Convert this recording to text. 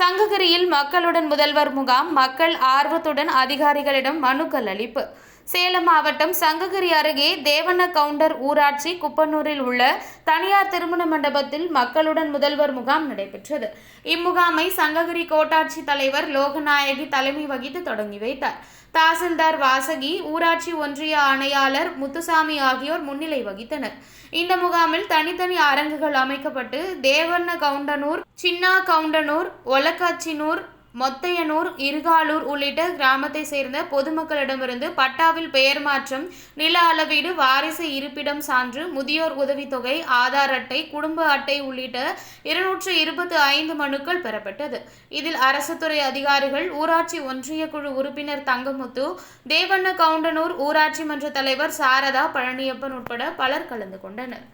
சங்ககிரியில் மக்களுடன் முதல்வர் முகாம். மக்கள் ஆர்வத்துடன் அதிகாரிகளிடம் மனுக்கள் அளிப்பு. சேலம் மாவட்டம் சங்ககிரி அருகே தேவன கவுண்டர் ஊராட்சி குப்பனூரில் உள்ள தனியார் திருமண மண்டபத்தில் மக்களுடன் முதல்வர் முகாம் நடைபெற்றது. இம்முகாமை சங்ககிரி கோட்டாட்சி தலைவர் லோகநாயகி தலைமை வகித்து தொடங்கி வைத்தார். தாசில்தார் வாசகி ஊராட்சி ஒன்றிய ஆணையாளர் முத்துசாமி ஆகியோர் முன்னிலை வகித்தனர். இந்த முகாமில் தனித்தனி அரங்குகள் அமைக்கப்பட்டு தேவண்ண கவுண்டனூர் சின்னா கவுண்டனூர் ஒலக்காச்சினூர் மொத்தையனூர் இருகாலூர் உள்ளிட்ட கிராமத்தை சேர்ந்த பொதுமக்களிடமிருந்து பட்டாவில் பெயர் மாற்றம் நில அளவீடு வாரிசு இருப்பிடம் சான்று முதியோர் உதவித்தொகை ஆதார் அட்டை குடும்ப அட்டை உள்ளிட்ட இருநூற்று இருபத்தி ஐந்து மனுக்கள் பெறப்பட்டது. இதில் அரசு துறை அதிகாரிகள் ஊராட்சி ஒன்றிய குழு உறுப்பினர் தங்கமுத்து தேவண்ண கவுண்டனூர் ஊராட்சி மன்ற தலைவர் சாரதா பழனியப்பன் உட்பட பலர் கலந்து கொண்டனர்.